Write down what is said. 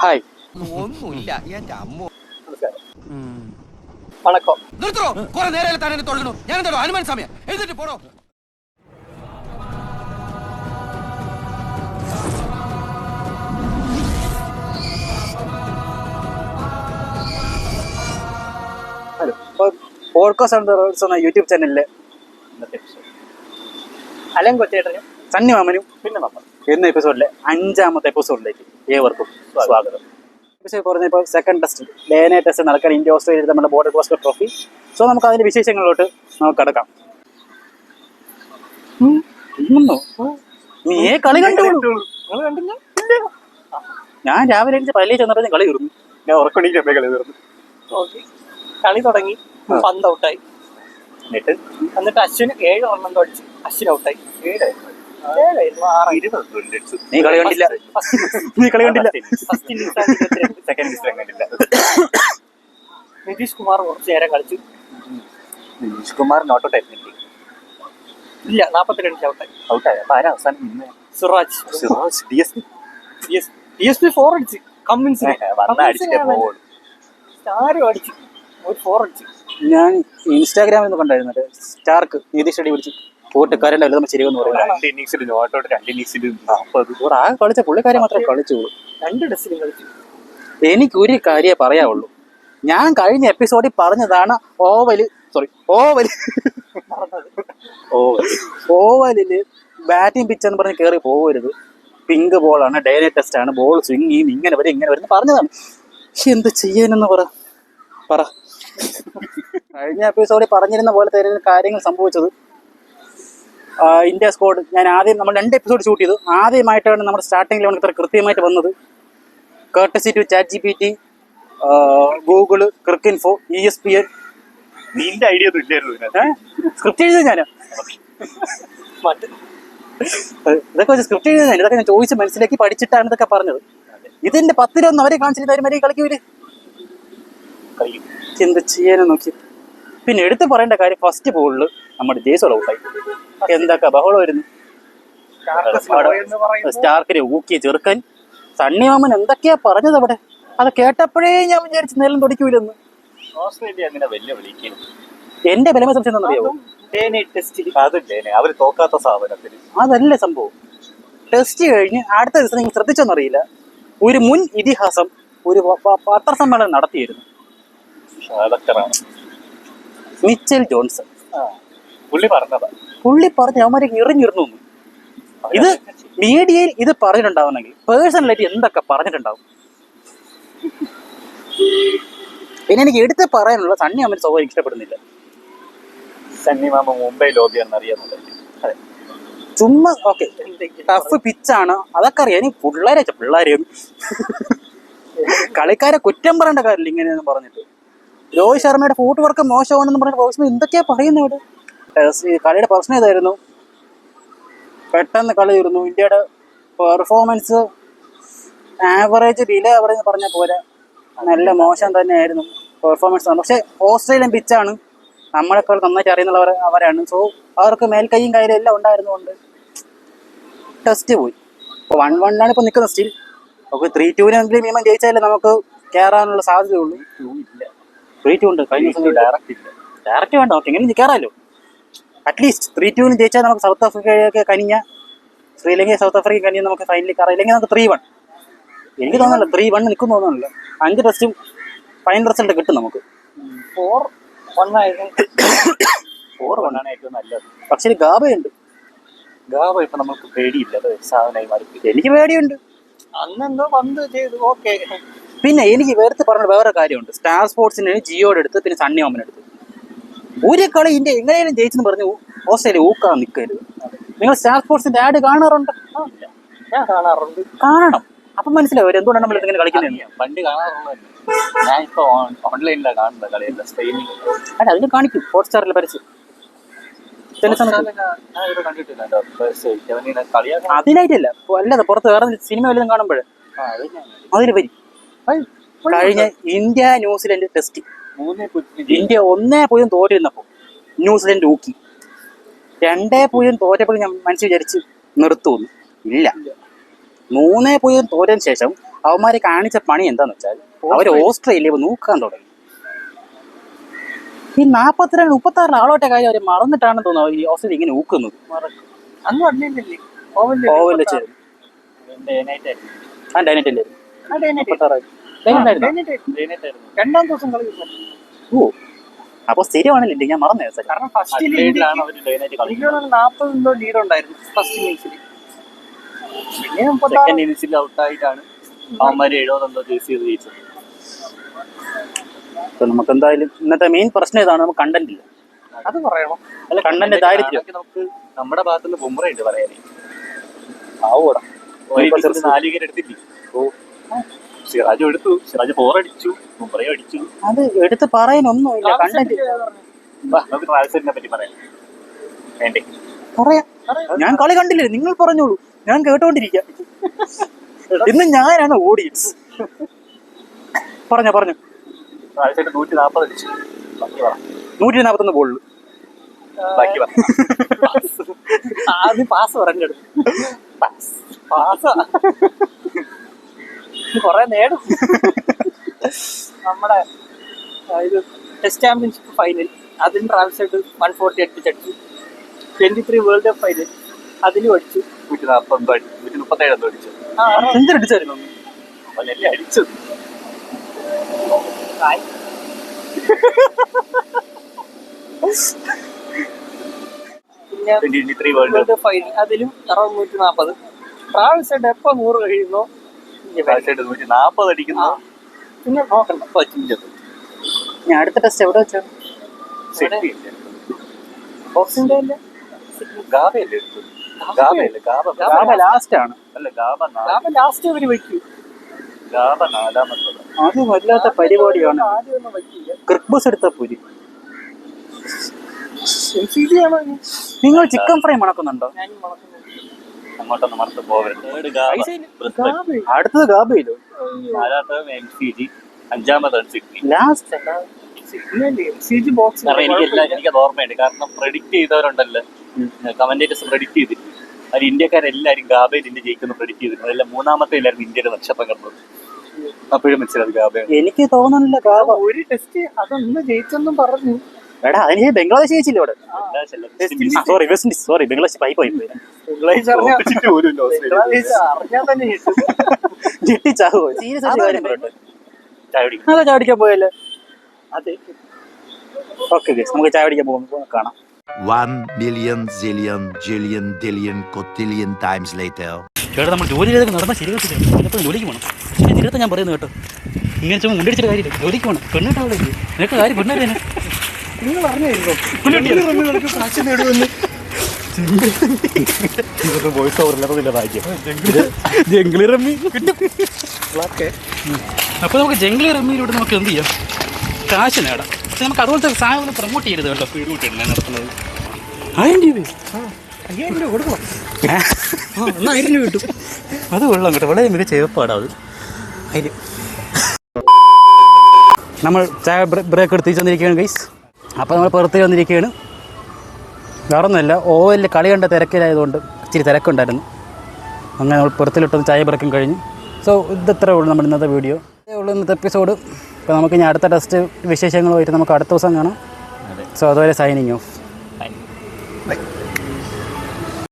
Hi ഒന്നുമില്ല എന്റെ അമ്മ. വണക്കം. നിർത്തോ കുറെ നേരം തന്നെ തൊഴുകണു. ഞാൻ എന്താണോ ഹനുമാൻ സമയം എഴുതിട്ട് പോണോ ഹലോ. പോഡ്കാസ്റ്റ് ആൻഡ് റോഡ്സ് എന്ന യൂട്യൂബ് ചാനലിലെ. ഇന്നത്തെ എപ്പിസോഡ് അലൻ കൊച്ചേട്ടനും സണ്ണി മാമനും പിന്നെ നമ്മൾ എന്ന എപ്പിസോഡിലെ അഞ്ചാമത്തെ എപ്പിസോഡിലേക്ക് ഏവർക്കും സ്വാഗതം. എപ്പിസോഡ് പറഞ്ഞപ്പോൾ സെക്കൻഡ് ടെസ്റ്റ് ലേന ടെസ്റ്റ് നടക്കാൻ ഇന്ത്യ ഓസ്ട്രേലിയ നമ്മുടെ ബോർഡർ കോസ്റ്റർ ട്രോഫി സോ നമുക്ക് അതിന്റെ വിശേഷങ്ങളിലോട്ട് നമുക്ക് കടക്കാം. നീയേ കളി കണ്ടു? ഞാൻ രാവിലെ എനിക്ക് പള്ളിയിൽ ചെന്നപ്പോൾ ഞാൻ കളി തീർന്നു. ഞാൻ ഉറക്കണിക്കാൻ കളി തീർന്നു. ഓക്കെ കളി തുടങ്ങി. പന്ത് ഔട്ടായി എന്നിട്ട്? എന്നിട്ട് അശ്വിന് ഏഴ് റണ്ണം അടിച്ചു അശ്വിൻ ഔട്ടായി ഏഴായിരുന്നു നീ കളി കണ്ടില്ല. നീ കളി കണ്ടില്ല. സെക്കൻഡ് കണ്ടില്ല. നിതീഷ് കുമാർ കുറച്ച് നേരം കളിച്ചു. നിതീഷ് കുമാർ നോട്ട് ഔട്ട് ആയിരുന്നു ഇല്ല നാപ്പത്തിരണ്ട് ഔട്ടായി ഔട്ടായി അപ്പൊ ആരാ അവസാനം നിന്നെ? Suraj. Siraj D S D S P four അടിച്ച്. കമ്മിൻസ് ആരും അടിച്ചു. ഒരു ഫോർ അടിച്ചു. ഞാൻ ഇൻസ്റ്റാഗ്രാമിൽ നിന്ന് കണ്ടായിരുന്നു സ്റ്റാർക്ക് നിതീഷ് അടി പിടിച്ച്. കൂട്ടുകാരന്റെ വലുതമ്മ ശരിയെന്ന് പറയുന്നത്. രണ്ട് ഇന്നിംഗ്സിൽ നോട്ട് ഔട്ട് രണ്ട് ഇന്നിംഗ്സിൽ നാൽപ്പത് ഇവിടെ ആ കളിച്ച പുള്ളിക്കാരെ മാത്രമേ കളിച്ചുള്ളൂ. രണ്ട് ടെസ്റ്റിലും കളിച്ചു. എനിക്ക് ഒരു കാര്യമേ പറയാവുള്ളൂ. ഞാൻ കഴിഞ്ഞ എപ്പിസോഡിൽ പറഞ്ഞതാണ് ഓവൽ സോറി ഓവൽ. ഓവൽ ഓവലിൽ ബാറ്റിംഗ് പിച്ച് എന്ന് പറഞ്ഞ് കയറി പോകരുത് പിങ്ക് ബോളാണ് ഡയറി ടെസ്റ്റ് ആണ്. ബോൾ സ്വിങ് ചെയ്യും ഇങ്ങനെ വരും ഇങ്ങനെ വരും പറഞ്ഞതാണ്. പക്ഷെ എന്ത് ചെയ്യാനെന്ന് പറ. പറ. കഴിഞ്ഞ എപ്പിസോഡിൽ പറഞ്ഞിരുന്ന പോലെ തന്നെ കാര്യങ്ങൾ സംഭവിച്ചത്. ഇന്ത്യ സ്കോഡ് ഞാൻ ആദ്യം നമ്മൾ രണ്ട് എപ്പിസോഡ് ഷൂട്ട് ചെയ്തു. ആദ്യമായിട്ടാണ് നമ്മുടെ സ്റ്റാർട്ടിംഗ് ലെവൽ ഇത്ര കൃത്യമായിട്ട് വന്നത്. Courtesy to chat G P T Google Cricinfo E S P N നിന്റെ ഐഡിയ സ്ക്രിപ്റ്റ് എഴുതി ഞാൻ ഇതൊക്കെ വെച്ച് സ്ക്രിപ്റ്റ് എഴുതി ഞാൻ ഇതൊക്കെ ഞാൻ ചോദിച്ച് മനസ്സിലാക്കി പഠിച്ചിട്ടാണ് ഇതൊക്കെ പറഞ്ഞത്. ഇതിന്റെ പത്തിലൊന്നും അവരെ കാണിച്ചിട്ട് അവർ മര്യാദ കളിക്കൂലേ ചിന്ത എന്ത് ചെയ്യാനും നോക്കി പിന്നെ എടുത്ത് പറയേണ്ട കാര്യം ഫസ്റ്റ് ബോളിൽ നമ്മുടെ ജേസോൾ ഔട്ടായി എന്തൊക്കെ ബഹളം വരുന്നു എന്ന് പറയുമ്പോൾ സ്റ്റാർക്കിനെ ഊക്കിയ ചെറുക്കൻ. സണ്ണി മാമൻ എന്തൊക്കെയാ പറഞ്ഞത് അവിടെ? അത് കേട്ടപ്പോഴേ ഞാൻ വിചാരിച്ചു നേരം തുടിക്കൂലെന്ന്. ഓസ്ട്രേലിയ അങ്ങനെ വലിയ എന്റെ ബലമ സംശയം അവർ തോക്കാത്ത സാധനത്തിന് അതല്ലേ സംഭവം. ടെസ്റ്റ് കഴിഞ്ഞ് അടുത്ത ദിവസം നിങ്ങൾ ശ്രദ്ധിച്ചെന്നറിയില്ല ഒരു മുൻ ഇതിഹാസം ഒരു പത്രസമ്മേളനം നടത്തിയിരുന്നു. Mitchell Johnson. പുള്ളി പറഞ്ഞതാ. പുള്ളി പറഞ്ഞ അവന്മാരെ എറിഞ്ഞിരുന്നു ഇത് മീഡിയയിൽ ഇത് പറഞ്ഞിട്ടുണ്ടാവുന്നെങ്കിൽ പേഴ്സണലായിട്ട് എന്തൊക്കെ പറഞ്ഞിട്ടുണ്ടാവും? പിന്നെ എനിക്ക് എടുത്ത് പറയാനുള്ള സണ്ണി അമ്മ സ്വഭാവം ഇഷ്ടപ്പെടുന്നില്ല. സണ്ണി മാമ മുംബൈ ലോബി എന്നറിയാന്നുള്ളത് അതെ. ചുമ്മാ ഓക്കെ ടഫ് പിച്ചാണ്. അതൊക്കെ അറിയാം. ഇനി പിള്ളേരെ പിള്ളേരെയും കളിക്കാരെ കുറ്റം പറയേണ്ട കാര്യമില്ല ഇങ്ങനെയൊന്നും പറഞ്ഞിട്ട്. രോഹിത് ശർമ്മയുടെ ഫൂട്ട് വർക്ക് മോശമാണെന്ന് പറഞ്ഞിട്ട് എന്തൊക്കെയാ പറയുന്നത് ഇവിടെ? ടെസ്റ്റ് കളിയുടെ പ്രശ്നം ഇതായിരുന്നു. പെട്ടെന്ന് കളി തീർന്നു ഇന്ത്യയുടെ പെർഫോമൻസ് ആവറേജ് ബിലോ ആവറേജ് പറഞ്ഞ പോലെ നല്ല മോശം തന്നെയായിരുന്നു പെർഫോമൻസ് പക്ഷേ ഓസ്ട്രേലിയൻ പിച്ചാണ് നമ്മളെക്കാൾ നന്നായിട്ട് അറിയുന്നവർ അവരാണ്. സോ അവർക്ക് മേൽക്കൈയും കയ്യിലും എല്ലാം ഉണ്ടായിരുന്നുകൊണ്ട് ടെസ്റ്റ് പോയി. ഇപ്പോൾ വൺ വണ്ണാണ് ഇപ്പോൾ നിൽക്കുന്നത് സ്റ്റിൽ അപ്പോൾ ത്രീ ടുവിനെങ്കിലും മിനിമം ജയിച്ചാലേ നമുക്ക് കയറാനുള്ള സാധ്യതയുള്ളൂ. ഇല്ല. ത്രീ ടു ഉണ്ട്. കഴിഞ്ഞ ദിവസം ഡയറക്റ്റ് ഇല്ല. ഡയറക്റ്റ് വേണ്ട. ഓക്കെ എങ്ങനെ കയറാമല്ലോ അറ്റ്ലീസ്റ്റ് ത്രീ ടുവിന് ജയിച്ചാൽ നമുക്ക് സൗത്ത് ആഫ്രിക്കയൊക്കെ കനിഞ്ഞ ശ്രീലങ്ക സൗത്ത് ആഫ്രിക്ക കനിഞ്ഞ നമുക്ക് ഫൈനലിൽ കയറാം ഇല്ലെങ്കിൽ നമുക്ക് ത്രീ വൺ എനിക്ക് തോന്നുന്നില്ല ത്രീ വൺ നിൽക്കും തോന്നുന്നില്ല. അഞ്ച് ടെസ്റ്റും ഫൈനൽ റിസൾട്ട് കിട്ടും നമുക്ക്. ഫോർ വൺ ആയിരുന്നു. ഫോർ ആണ് ഏറ്റവും നല്ലത്. പക്ഷേ ഗാബയുണ്ട്. ഗാബ ഇപ്പൊ നമുക്ക് പേടിയില്ല. അത് സാധനമായി മാറി. എനിക്ക് പേടിയുണ്ട്. അന്നെന്തോ വന്ന് ചെയ്തു. ഓക്കെ പിന്നെ എനിക്ക് വേർത്ത് പറഞ്ഞ വേറെ കാര്യമുണ്ട്. സ്റ്റാർ സ്പോർട്സിന് ജിയോടെ എടുത്ത് പിന്നെ സണ്ണി ഓമൻ എടുത്ത് ഒരു കളി ഇന്ത്യ എങ്ങനെയും ജയിച്ചെന്ന് പറഞ്ഞു ഓസ്ട്രേലിയ ഊക്കാൻ നിൽക്കരുത് നിങ്ങൾ സ്റ്റാർ സ്പോർട്സിന്റെ ആഡ് കാണാറുണ്ട്? ഞാൻ കാണാറുണ്ട്. കാണണം. അപ്പൊ മനസ്സിലാവും എന്തുകൊണ്ടാണ് നമ്മൾ ഇങ്ങനെ കളിക്കുന്നത്? പണ്ട് കാണാറുള്ളതല്ലേ. ഞാൻ ഇപ്പൊ ഓൺലൈനിലാണ് കാണുന്നത് കളിയല്ല സ്ട്രീമിംഗ് അല്ല അതിന് കാണിക്കും. ഹോട്ട്സ്റ്റാറിൽ പരസ്യം അതിനായിട്ടില്ല അല്ലാതെ പുറത്ത് വേറെ സിനിമ വല്ലതും കാണുമ്പോഴേ? അതിന് വരും കഴിഞ്ഞ ഇന്ത്യ ന്യൂസിലൻഡ് ടെസ്റ്റ് ഇന്ത്യ ഒന്നേ പൂജ്യം തോറ്റിരുന്നപ്പോൾ ന്യൂസിലൻഡ് ഊക്കി. രണ്ടേ പൂജ്യം തോറ്റപ്പോൾ ഞാൻ മനസ്സിൽ വിചാരിച്ച് നിർത്തുന്നു. ഇല്ല. മൂന്നേ പൂജ്യം തോറ്റതിന് ശേഷം അവന്മാരെ കാണിച്ച പണി എന്താന്ന് വെച്ചാൽ അവർ ഓസ്ട്രേലിയ. നോക്കാൻ തുടങ്ങി. ഈ നാപ്പത്തിരണ്ട് മുപ്പത്തി ആറിന് ആളോട്ടെ കാര്യം അവർ മറന്നിട്ടാണെന്ന് തോന്നുന്നു. ഈ ഓസ്ട്രേലിയ ഇങ്ങനെ ഊക്കുന്നത്. അന്ന് പറഞ്ഞില്ലേ ഓവല്ലേ ഓവൽ ഡൈനൈറ്റ് ആ ഡൈനറ്റില്ലേ രണ്ടാം ദിവസം കളി. ഓ അപ്പൊ സ്ഥിരമാണല്ലേ? ഞാൻ മറന്നു സാർ കാരണം ഫസ്റ്റ് നാൽപ്പത് എന്തോ ലീഡ് ഉണ്ടായിരുന്നു ഫസ്റ്റ് ഇന്നിങ്സിൽ പിന്നെ സെക്കൻഡ് ഇന്നിംഗ്സിൽ ഔട്ടായിട്ടാണ് അവന്മാര് എഴുപതെന്തോ ചേസ് ചെയ്ത് ജയിച്ചത്. അപ്പൊ നമുക്ക് എന്തായാലും ഇന്നത്തെ മെയിൻ പ്രശ്നം ഇതാണ് നമുക്ക് കണ്ടന്റ് ഇല്ല. അത് പറയണം. അല്ല കണ്ടന്റ് ദാരിദ്ര്യം. നമുക്ക് നമ്മുടെ ഭാഗത്തുനിന്ന് ബുംറയുണ്ട് പറയാനേ ആവൂടാ. ഒരു innings ൽ എടുത്തില്ലേ? ഓ. സിറാജ് എടുത്തു. സിറാജ് ഫോർ അടിച്ചു. മുംബൈ അടിച്ചു. അത് എടുത്ത് പറയാനൊന്നുമില്ല കണ്ടന്റ് വാ, നമുക്ക് ട്രാവൽസിനെ പറ്റി പറയാം. വേണ്ടേ? പറയാം. ഞാൻ കളി കണ്ടില്ലേ? നിങ്ങൾ പറഞ്ഞോളൂ. ഞാൻ കേട്ടോണ്ടിരിക്കാം. ഇന്ന് ഞാനാണ് ഓഡിയൻസ് പറഞ്ഞോ പറഞ്ഞു. ട്രാവൽസിന്റെ നൂറ്റി നാൽപ്പത് അടിച്ചു. ബാക്കി പറ. നൂറ്റി നാൽപ്പത്തൊന്ന് ബോളിൽ ബാക്കി പറ. ആദ്യം പാസ് പറഞ്ഞെടുത്തു പാസ് കൊറേ നേടും നമ്മുടെ ഇത് ടെസ്റ്റ് ചാമ്പ്യൻഷിപ്പ് ഫൈനൽ അതിന് ട്രാവൽസായിട്ട് one forty അടുപ്പിച്ചടിച്ചു twenty three world cup final അതിലും അടിച്ചു. നൂറ്റി നാൽപ്പത്തൊമ്പത് അടി നൂറ്റി മുപ്പത്തേഴ് എന്തോ അടിച്ചു ആ എന്തിനടിച്ചായിരുന്നു അവനല്ലേ അടിച്ചത് പിന്നെ അതിലും അറുന്നൂറ്റി നാൽപ്പത് ട്രാവൽസായിട്ട് എപ്പോ നൂറ് കഴിയുന്നോ? നൂറ്റി നാൽപ്പത് അടിക്കുന്നു. പിന്നെ നോക്കണ്ട. ഞാൻ അടുത്ത ടെസ്റ്റ് എവിടെ വെച്ചാണ് സെറ്റ് അല്ല? ഗാബയല്ലേ? ഗാബയല്ലേ? ഗാബ ഗാബ ലാസ്റ്റ് ആണ് അല്ല ഗാബ ലാഭം ലാസ്റ്റ് ഗാബ നാലാമത്തത്. അത് വല്ലാത്ത പരിപാടിയാണ്. ക്രിക്ബസ് എടുത്ത പുരി? നിങ്ങൾ ചിക്കൻ ഫ്രൈ മണക്കുന്നുണ്ടോ. അങ്ങോട്ടൊന്ന് മറന്നു പോകരുത് തേർഡ് ഗാബ ബ്രിസ്ബൻ ഗാബി. അടുത്തത് ഗാബയിലോ നാലാമത്തത് M C G അഞ്ചാമതാണ് Sydney last signal M C box കാരണം എനിക്ക് എല്ലാം എനിക്കത് ഓർമ്മയുണ്ട്. കാരണം പ്രെഡിക്റ്റ് ചെയ്തവരുണ്ടല്ലോ. കമന്റേറ്റേഴ്സ് പ്രെഡിക്റ്റ് ചെയ്തിട്ട് അത് ഇന്ത്യക്കാരെല്ലാരും ഗാബയിൽ ഇന്ത്യ ജയിക്കുന്നു പ്രെഡിക്റ്റ് ചെയ്തിരുന്നു. അതെല്ലാം മൂന്നാമത്തെ എല്ലാവരും ഇന്ത്യയുടെ നക്ഷത്രം കണ്ടത് അപ്പോഴും മനസ്സിലായി ഗാബയാണ് എനിക്ക് തോന്നുന്നില്ല ഗാബ ഒരു ടെസ്റ്റ് അതൊന്ന് ജയിച്ചെന്നും പറഞ്ഞു. എടാ അതിന് ബംഗ്ലാദേശ് ജയിച്ചില്ല ഇവിടെ sorry West Indies sorry Bangladesh pipe പോയി കിട്ടും ഞെട്ടിച്ചാവോ? സീരിയസ് ആയിട്ട് കാര്യം പറയട്ടെ. അതെ പോയല്ലേ? അതെ. ഓക്കെ നമുക്ക് ചായ പോകുമ്പോൾ കാണാം. One million zillion jillion dillion cotillion times later ചേട്ടാ നമ്മൾ ജോലി ചെയ്തൊക്കെ നടന്നാൽ ശരിയാകത്തില്ല ചിലപ്പോൾ ജോലിക്ക് പോകണം ശരി തീരത്തെ ഞാൻ പറയുന്നത് കേട്ടോ. ഇങ്ങനെ ചുമ്മാ മുണ്ടടിച്ചിട്ട് കാര്യമില്ല. ജോലിക്ക് പോകണം പെണ്ണിട്ടാവില്ലേ നിനക്ക് കാര്യം പെണ്ണല്ലേ? നിങ്ങൾ അറിഞ്ഞു വോയിസ് ഓവറില്ലാത്തതില്ല ഭാഗ്യം. ജംഗ്ലി റമ്മി. കിട്ടും. അപ്പോൾ നമുക്ക് ജംഗ്ലി റമ്മിയിലൂടെ നമുക്ക് എന്ത് ചെയ്യാം? കാശ് നേടാം. പക്ഷെ നമുക്ക് അതുപോലത്തെ സാധനം പ്രൊമോട്ട് ചെയ്യരുത് കേട്ടോ. സ്പീഡ് കൂട്ടിയാണ് നടത്തുന്നത്. ആയിരം രൂപ അയ്യായിരം രൂപ കൊടുക്കണം. ഒന്നായിരം രൂപ കിട്ടും. അത് കൊള്ളാം കേട്ടോ. വളരെ മികച്ച ഏർപ്പാടാ അത്. ആയിരം നമ്മൾ ചായ ബ്രേക്ക് എടുത്ത് ചെന്നിരിക്കുകയാണ് ഗൈസ് അപ്പോൾ നമ്മൾ പുറത്ത് വന്നിരിക്കുകയാണ്. വേറൊന്നുമില്ല ഓവലിൽ കളി കണ്ട തിരക്കിലായതുകൊണ്ട് ഇച്ചിരി തിരക്കുണ്ടായിരുന്നു. അങ്ങനെ നമ്മൾ പുറത്തിലിട്ടൊന്ന് ചായ പിറക്കും കഴിഞ്ഞു. സോ ഇതത്രേ ഉള്ളൂ നമ്മുടെ ഇന്നത്തെ വീഡിയോ ഇതേ ഉള്ളൂ ഇന്നത്തെ എപ്പിസോഡ് അപ്പോൾ നമുക്ക് ഇനി അടുത്ത ടെസ്റ്റ് വിശേഷങ്ങളുമായിട്ട് നമുക്ക് അടുത്ത ദിവസം കാണാം. സോ അതുവരെ സൈനിങ് ഓഫ്